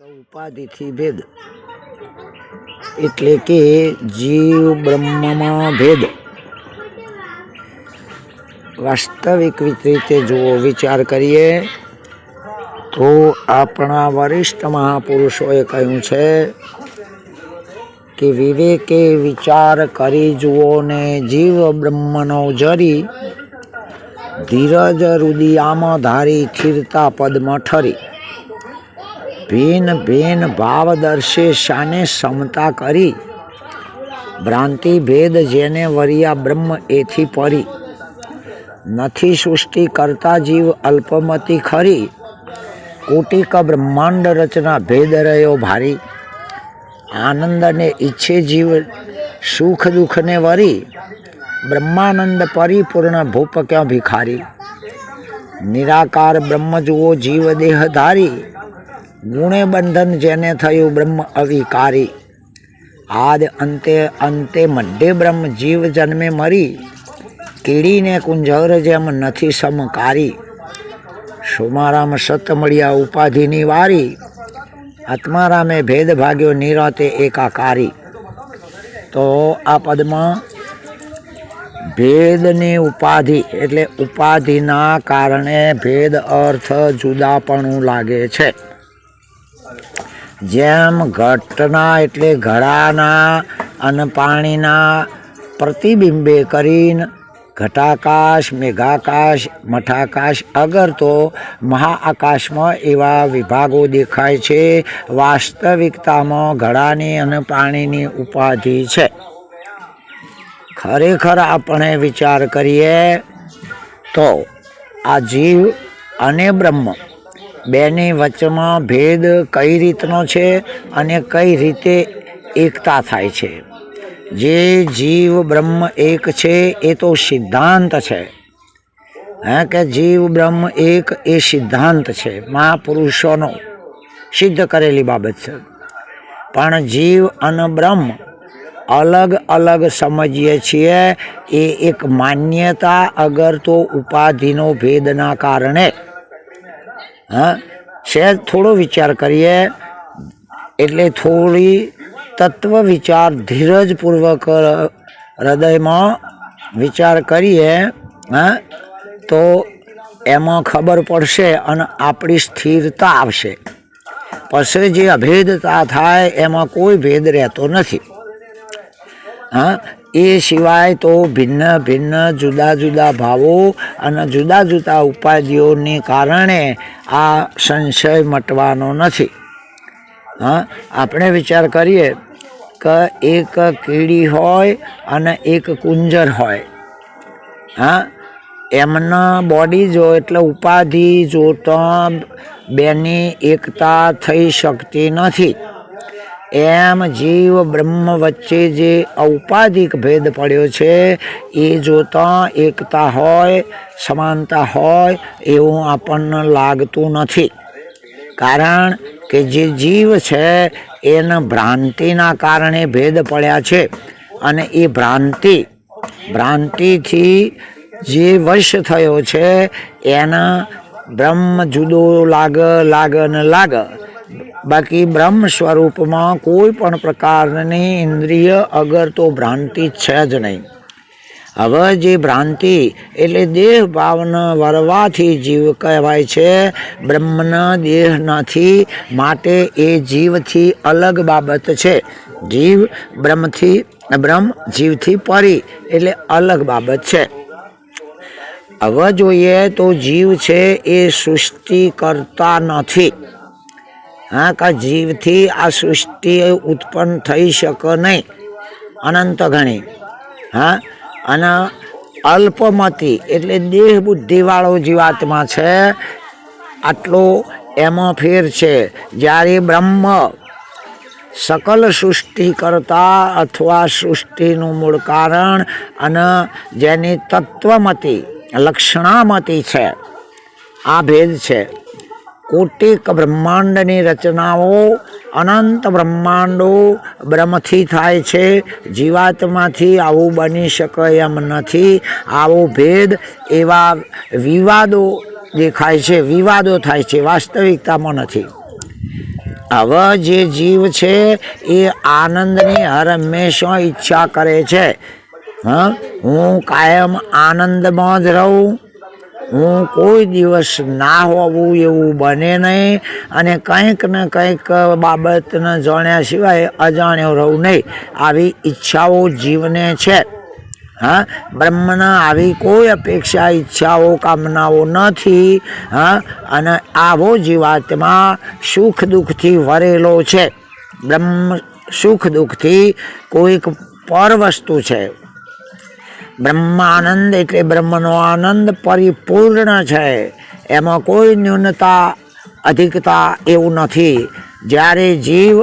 ઉપાધિથી ભેદ. એટલે કે જીવ બ્રહ્મમાં ભેદ. વાસ્તવિક રીતે જો વિચાર કરીએ, તો આપણા વરિષ્ઠ મહાપુરુષોએ કહ્યું છે કે વિવેકે વિચાર કરી જુઓ ને જીવ બ્રહ્મનો જરી ધીરજ રુદિયામાં ધારી સ્થિરતા પદમાં ઠરી. ભીન ભીન ભાવ દર્શે શાને સમતા કરી. ભ્રાંતિ ભેદ જેને વરિયા બ્રહ્મ એથી પરી. નથી સૃષ્ટિ કરતા જીવ અલ્પમતી ખરી. કોટિક બ્રહ્માંડ રચના ભેદ રહ્યો ભારી. આનંદને ઈચ્છે જીવ, સુખ દુઃખને વરી. બ્રહ્માનંદ પરિપૂર્ણ, ભૂપ ક્યાં ભિખારી? નિરાકાર બ્રહ્મ જુઓ જીવ દેહ ધારી. ગુણે બંધન જેને થયું બ્રહ્મ અવિકારી આદ અંતે અંતે મધ્ય બ્રહ્મ જીવ જન્મે મરી. કીડીને કુંજર જેમ નથી સમકારી. સુમારામ સત મળ્યા ઉપાધિની વારી. આત્મારામે ભેદ ભાગ્યો નિરાતે એકાકારી. તો આ પદમાં ભેદની ઉપાધિ એટલે ઉપાધિના કારણે ભેદ અર્થ જુદાપણું લાગે છે. જેમ ઘટના એટલે ઘડાના અને પાણીના પ્રતિબિંબે કરીને ઘટાકાશ, મેઘાકાશ, મઠાકાશ, અગર તો મહાઆકાશમાં એવા વિભાગો દેખાય છે, વાસ્તવિકતામાં ઘડાની અને પાણીની ઉપાધિ છે. ખરેખર આપણે વિચાર કરીએ તો આ જીવ અને બ્રહ્મ બેની વચ્ચેમાં ભેદ કઈ રીતનો છે અને કઈ રીતે એકતા થાય છે? જે જીવ બ્રહ્મ એક છે, એ તો સિદ્ધાંત છે. હે કે જીવ બ્રહ્મ એક, એ સિદ્ધાંત છે. મહાપુરુષોનો સિદ્ધ કરેલી બાબત છે. પણ જીવ અને બ્રહ્મ અલગ અલગ સમજીએ છીએ, એ એક માન્યતા અગર તો ઉપાધિનો ભેદના કારણે. હા? સહેજ થોડો વિચાર કરીએ. એટલે થોડી તત્વ વિચાર ધીરજપૂર્વક હૃદયમાં વિચાર કરીએ, હા? તો એમાં ખબર પડશે અને આપણી સ્થિરતા આવશે. પછી જે અભેદતા થાય, એમાં કોઈ ભેદ રહેતો નથી. હા? એ સિવાય તો ભિન્ન ભિન્ન જુદા જુદા ભાવો અને જુદા જુદા ઉપાધિઓને કારણે આ સંશય મટવાનો નથી. હા, આપણે વિચાર કરીએ કે એક કીડી હોય અને એક કુંજર હોય. હા, એમના બોડી જો એટલે ઉપાધિ જોતા બેની એકતા થઈ શકતી નથી. એમ જીવ બ્રહ્મ વચ્ચે જે ઔપાધિક ભેદ પડ્યો છે, એ જોતાં એકતા હોય, સમાનતા હોય, એવું આપણને લાગતું નથી. કારણ કે જે જીવ છે, એના ભ્રાંતિના કારણે ભેદ પડ્યા છે. અને એ ભ્રાંતિ, ભ્રાંતિથી જે વશ થયો છે, એના બ્રહ્મ જુદો લાગ લાગ ને લાગ બાકી બ્રહ્મ સ્વરૂપમાં કોઈ પણ પ્રકારની ઇન્દ્રિય, અગર તો ભ્રાંતિ છે જ નહીં. હવે જે ભ્રાંતિ એટલે દેહ ભાવને વરવાથી જીવ કહેવાય છે, બ્રહ્મના દેહ નથી માટે એ જીવથી અલગ બાબત છે. જીવ બ્રહ્મથી, બ્રહ્મ જીવથી પરી એટલે અલગ બાબત છે. હવે જોઈએ તો જીવ છે એ સૃષ્ટિ કરતા નથી. હા કા જીવથી આ સૃષ્ટિ ઉત્પન્ન થઈ શકે નહીં. અનંત ગણી. હા? અને અલ્પમતી એટલે દેહ બુદ્ધિવાળો જીવાત્મા છે. આટલો એમાં ફેર છે. જ્યારે બ્રહ્મ સકલ સૃષ્ટિ કરતા અથવા સૃષ્ટિનું મૂળ કારણ અને જેની તત્વમતી, લક્ષણામતી છે. આ ભેદ છે. કોટિક બ્રહ્માંડની રચનાઓ અનંત બ્રહ્માંડો બ્રહ્મથી થાય છે જીવાત્માથી આવું બની શકે એમ નથી આવો ભેદ એવા વિવાદો દેખાય છે વિવાદો થાય છે વાસ્તવિકતામાં નથી હવે જે જીવ છે એ આનંદની હંમેશા ઈચ્છા કરે છે હા હું કાયમ આનંદમાં જ રહું હું કોઈ દિવસ ના હોવું એવું બને નહીં અને કંઈક ને કંઈક બાબતને જાણ્યા સિવાય અજાણ્યો રહું નહીં. આવી ઈચ્છાઓ જીવને છે. હા, બ્રહ્મના આવી કોઈ અપેક્ષા, ઈચ્છાઓ, કામનાઓ નથી. હા, અને આવો જીવાત્મા સુખ દુઃખથી વરેલો છે. બ્રહ્મ સુખ દુઃખથી કોઈક પર વસ્તુ છે. બ્રહ્માનંદ એટલે બ્રહ્મનો આનંદ પરિપૂર્ણ છે. એમાં કોઈ ન્યૂનતા, અધિકતા એવું નથી. જ્યારે જીવ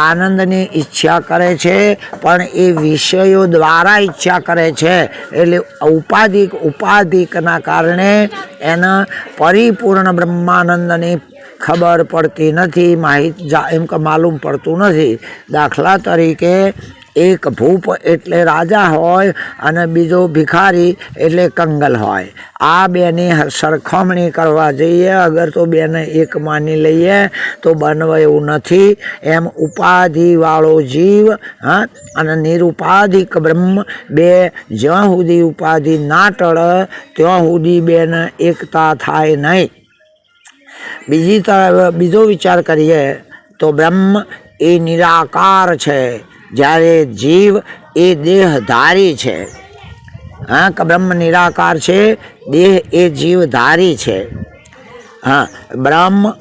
આનંદની ઈચ્છા કરે છે, પણ એ વિષયો દ્વારા ઈચ્છા કરે છે, એટલે ઉપાધિક, ઉપાધિકના કારણે એના પરિપૂર્ણ બ્રહ્માનંદની ખબર પડતી નથી, માહિત એમ કે માલુમ પડતું નથી. દાખલા તરીકે એક ભૂપ એટલે રાજા હોય અને બીજો ભિખારી એટલે કંગલ હોય. આ બેની સરખામણી કરવા જઈએ. અગર તો બેને એક માની લઈએ તો બનવા એવું નથી. એમ ઉપાધિવાળો જીવ, હા, અને નિરુપાધિક બ્રહ્મ બે જ્યાં સુધી ઉપાધિ ના ટળે, ત્યાં સુધી બેને એકતા થાય નહીં. બીજી તરફ, બીજો વિચાર કરીએ તો બ્રહ્મ એ નિરાકાર છે. જ્યારે જીવ એ દેહધારી છે. હા, કે બ્રહ્મ નિરાકાર છે, દેહ એ જીવધારી છે. હા, બ્રહ્મ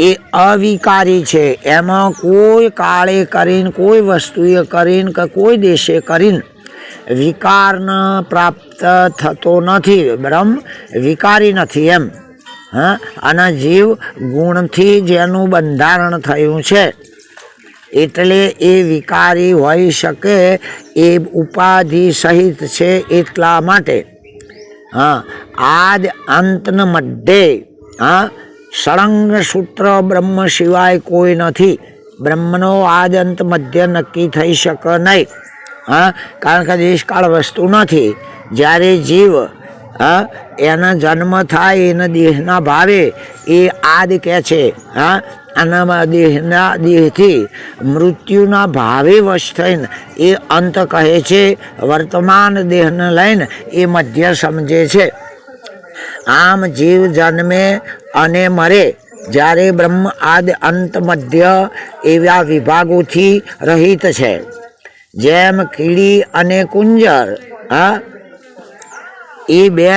એ અવિકારી છે. એમાં કોઈ કાળે કરીને, કોઈ વસ્તુએ કરીને, કે કોઈ દેશે કરીને વિકારને પ્રાપ્ત થતો નથી. બ્રહ્મ વિકારી નથી એમ. હા અને જીવ ગુણથી જેનું બંધારણ થયું છે. એટલે એ વિકારી હોઈ શકે એ ઉપાધિ સહિત છે એટલા માટે. હા આદ અંતન મધ્યે, હા, સળંગ સૂત્ર બ્રહ્મ સિવાય કોઈ નથી. બ્રહ્મનો આદ અંત મધ્ય નક્કી થઈ શકે નહીં. હા, કારણ કે દેશકાળ વસ્તુ નથી. જ્યારે જીવ હા? એના જન્મ થાય એના દેહના ભાવે એ આદ કહે છે, હા? આનામાં દેહના દેહથી મૃત્યુના ભાવે વશ થઈને એ અંત કહે છે, વર્તમાન દેહને લઈને એ મધ્ય સમજે છે. આમ જીવ જન્મે અને મરે જ્યારે બ્રહ્મ આદ અંત મધ્ય એવા વિભાગોથી રહિત છે. જેમ કીડી અને કુંજર, હા? એ બે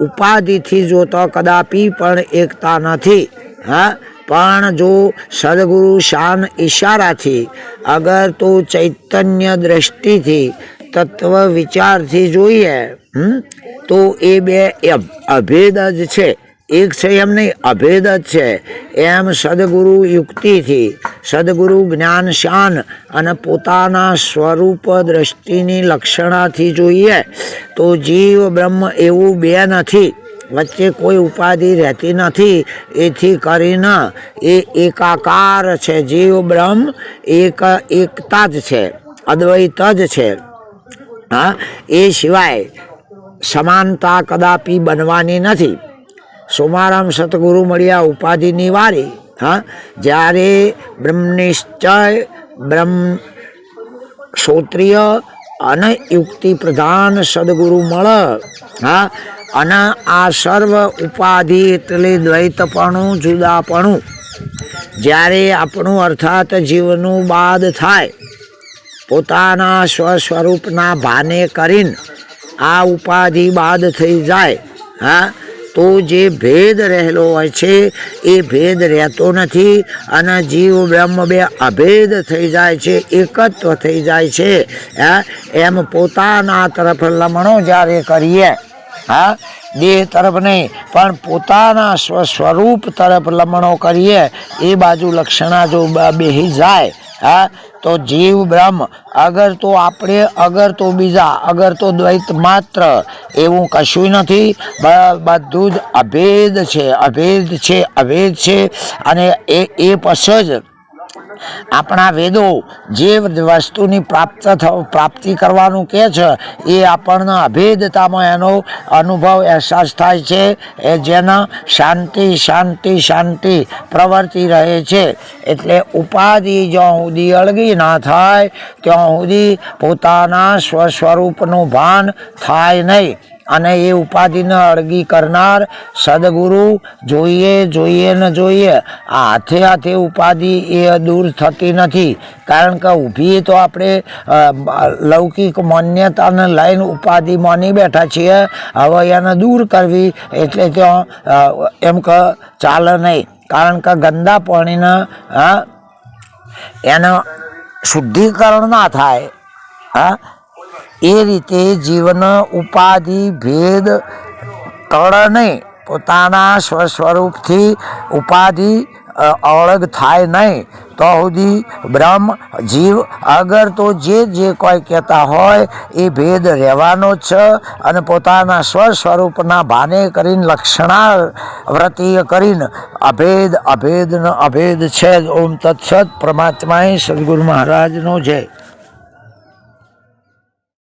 ઉપાધિથી જો તો કદાપી પણ એકતા નથી, હા? પણ જો સદગુરુ શાન ઈશારાથી, અગર તો ચૈતન્ય દ્રષ્ટિથી, તત્વ વિચારથી જોઈએ તો એ બે અભ- અભેદ જ છે. એક છે એમ નહીં, અભેદ જ છે. એમ સદગુરુ યુક્તિથી. સદગુરુ જ્ઞાન શાન અને પોતાના સ્વરૂપ દ્રષ્ટિની લક્ષણાથી જોઈએ તો જીવ બ્રહ્મ એવું બે નથી. વચ્ચે કોઈ ઉપાધિ રહેતી નથી. એથી કરીને એ એકાકાર છે. જીવ બ્રહ્મ એક, એકતા જ છે. અદ્વૈત જ છે. હા? એ સિવાય સમાનતા કદાપી બનવાની નથી. સોમારામ સતગુરુ મળ્યા ઉપાધિની નિવારી હા? જ્યારે બ્રહ્મનિશ્ચય, બ્રહ્મ ક્ષોત્રિય અને યુક્તિ પ્રધાન સદગુરુ મળે, હા? અને આ સર્વ ઉપાધિ એટલે દ્વૈતપણું, જુદાપણું. જ્યારે આપણું અર્થાત જીવનું બાદ થાય, પોતાના સ્વ સ્વરૂપના ભાને કરીને આ ઉપાધિ બાદ થઈ જાય, હા? તો જે ભેદ રહેલો હોય છે, એ ભેદ રહેતો નથી અને જીવ બ્રહ્મ બે અભેદ થઈ જાય છે, એકત્વ થઈ જાય છે. એમ પોતાના તરફ લમણો જ્યારે કરીએ, હા? દેહ તરફ નહીં, પણ પોતાના સ્વ સ્વરૂપ તરફ લમણો કરીએ, એ બાજુ લક્ષણા જો બેહી જાય, હા? તો જીવ બ્રહ્મ, અગર તો આપણે, અગર તો બીજા, અગર તો દ્વૈત માત્ર, એવું કશું નથી. બધું જ અભેદ છે અભેદ છે અભેદ છે. અને એ એ પછી જ આપણા વેદો જે વસ્તુની પ્રાપ્ત પ્રાપ્તિ કરવાનું કહે છે, એ આપણને અભેદતામાં એનો અનુભવ અહેસાસ થાય છે, એ જેના શાંતિ શાંતિ શાંતિ પ્રવર્તી રહે છે. એટલે ઉપાધિ જ્યાં સુધી અળગી ના થાય, ત્યાં સુધી પોતાના સ્વસ્વરૂપનું ભાન થાય નહીં. અને એ ઉપાધિને અળગી કરનાર સદગુરુ જોઈએ જોઈએ ને જોઈએ. આ હાથે હાથે ઉપાધિ એ દૂર થતી નથી. કારણ કે ઊભી તો આપણે લૌકિક માન્યતાને લઈને ઉપાધિ માની બેઠા છીએ. હવે એને દૂર કરવી એટલે ત્યાં એમ કે ચાલે નહીં. કારણ કે ગંદા પાણીને હા એનો શુદ્ધિકરણ ના થાય. હા? એ રીતે જીવન ઉપાધિ, ભેદ, તળ નહીં. પોતાના સ્વસ્વરૂપથી ઉપાધિ અળગ થાય નહીં. તો સુધી બ્રહ્મ જીવ, અગર તો જે જે કોઈ કહેતા હોય, એ ભેદ રહેવાનો જ છે અને પોતાના સ્વસ્વરૂપના ભાને કરીને લક્ષણા વ્રતિય કરીને અભેદ અભેદ અભેદ છે. ઓમ તત્સત પરમાત્માએ સદગુરુ મહારાજનો જય.